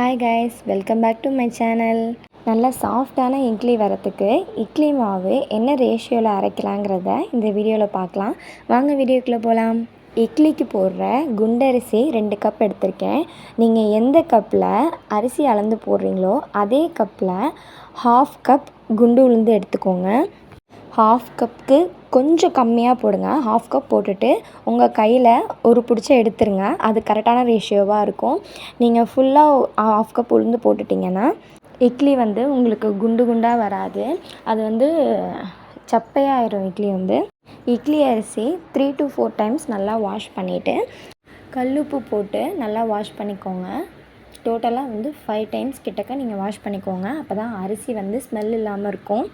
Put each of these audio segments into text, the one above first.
Hi guys welcome back to my channel நல்ல சாஃப்டான இட்லி வரத்துக்கு இட்லி மாவு என்ன ரேஷியோவில் அரைக்கலாங்கிறத இந்த வீடியோவில் பார்க்கலாம். வாங்க வீடியோக்குள்ளே போகலாம் இட்லிக்கு போடுற குண்டரிசி ரெண்டு கப் எடுத்திருக்கேன். நீங்கள் எந்த கப்பில் அரிசி அளந்து போடுறீங்களோ அதே கப்பில் ஹாஃப் கப் குண்டு உளுந்து எடுத்துக்கோங்க. ஹாஃப் கப்புக்கு கொஞ்சம் கம்மியாக போடுங்க. ஹாஃப் கப் போட்டுட்டு உங்கள் கையில் ஒரு பிடிச்ச எடுத்துருங்க. அது கரெக்டான ரேஷியோவாக இருக்கும். நீங்கள் ஃபுல்லாக ஹாஃப் கப் உளுந்து போட்டுட்டிங்கன்னா இட்லி வந்து உங்களுக்கு குண்டு குண்டாக வராது. அது வந்து சப்பையாயிரும் இட்லி வந்து. இட்லி அரிசி த்ரீ டு ஃபோர் டைம்ஸ் நல்லா வாஷ் பண்ணிவிட்டு கல்லுப்பு போட்டு நல்லா வாஷ் பண்ணிக்கோங்க. டோட்டலாக வந்து ஃபைவ் டைம்ஸ் கிட்டக்க நீங்கள் வாஷ் பண்ணிக்கோங்க. அப்போ தான் அரிசி வந்து ஸ்மெல் இல்லாமல் இருக்கும்.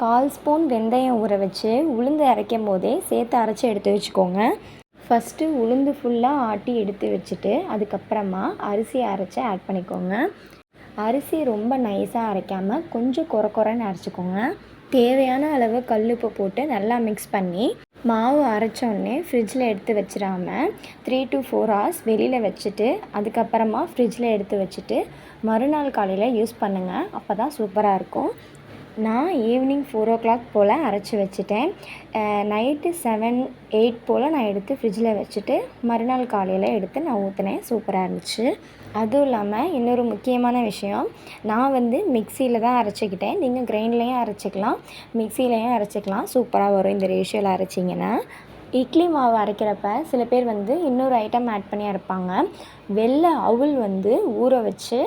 கால் ஸ்பூன் வெந்தயம் ஊற வச்சு உளுந்து அரைக்கும் போதே சேர்த்து அரைச்சி எடுத்து வச்சுக்கோங்க. ஃபஸ்ட்டு உளுந்து ஃபுல்லாக ஆட்டி எடுத்து வச்சுட்டு அதுக்கப்புறமா அரிசி அரைச்சி ஆட் பண்ணிக்கோங்க. அரிசி ரொம்ப நைஸாக அரைக்காமல் கொஞ்சம் குறை குறைன்னு அரைச்சிக்கோங்க. தேவையான அளவு கல்லுப்பு போட்டு நல்லா மிக்ஸ் பண்ணி மாவு அரைச்சோடனே ஃப்ரிட்ஜில் எடுத்து வச்சிடாம த்ரீ டு ஃபோர் ஹவர்ஸ் வெளியில் வச்சுட்டு அதுக்கப்புறமா ஃப்ரிட்ஜில் எடுத்து வச்சுட்டு மறுநாள் காலையில் யூஸ் பண்ணுங்கள் அப்போ தான் சூப்பராக இருக்கும். நான் ஈவினிங் ஃபோர் ஓ கிளாக் போல் அரைச்சி வச்சுட்டேன். நைட்டு செவன் எயிட் போல் நான் எடுத்து ஃப்ரிட்ஜில் வச்சுட்டு மறுநாள் காலையில் எடுத்து நான் ஊற்றினேன் சூப்பராக இருந்துச்சு. அதுவும் இல்லாமல் இன்னொரு முக்கியமான விஷயம் நான் வந்து மிக்சியில் தான் அரைச்சிக்கிட்டேன். நீங்கள் கிரைண்ட்லேயும் அரைச்சிக்கலாம் மிக்சிலையும் அரைச்சிக்கலாம். சூப்பராக வரும் இந்த ரேஷியோவில் அரைச்சிங்கன்னா. இட்லி மாவு அரைக்கிறப்ப சில பேர் வந்து இன்னொரு ஐட்டம் ஆட் பண்ணி அரைப்பாங்க. வெள்ளை அவுள் வந்து ஊற வச்சு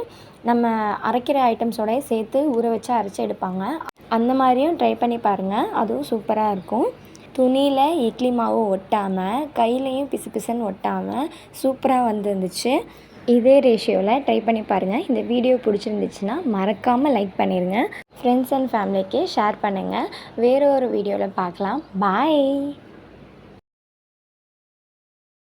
நம்ம அரைக்கிற ஐட்டம்ஸோடய சேர்த்து ஊற வச்சு அரைச்சி எடுப்பாங்க. அந்த மாதிரியும் ட்ரை பண்ணி பாருங்கள் அதுவும் சூப்பராக இருக்கும். துணியில் இட்லி மாவு ஒட்டாமல் கையிலையும் பிசு பிசுன்னு ஒட்டாமல் சூப்பராக வந்துருந்துச்சு. இதே ரேஷியோவில் ட்ரை பண்ணி பாருங்கள் இந்த வீடியோ பிடிச்சிருந்துச்சுன்னா மறக்காமல் லைக் பண்ணிடுங்க ஃப்ரெண்ட்ஸ் அண்ட் ஃபேமிலிக்கு ஷேர் பண்ணுங்கள் வேறு ஒரு வீடியோவில் பார்க்கலாம். பாய்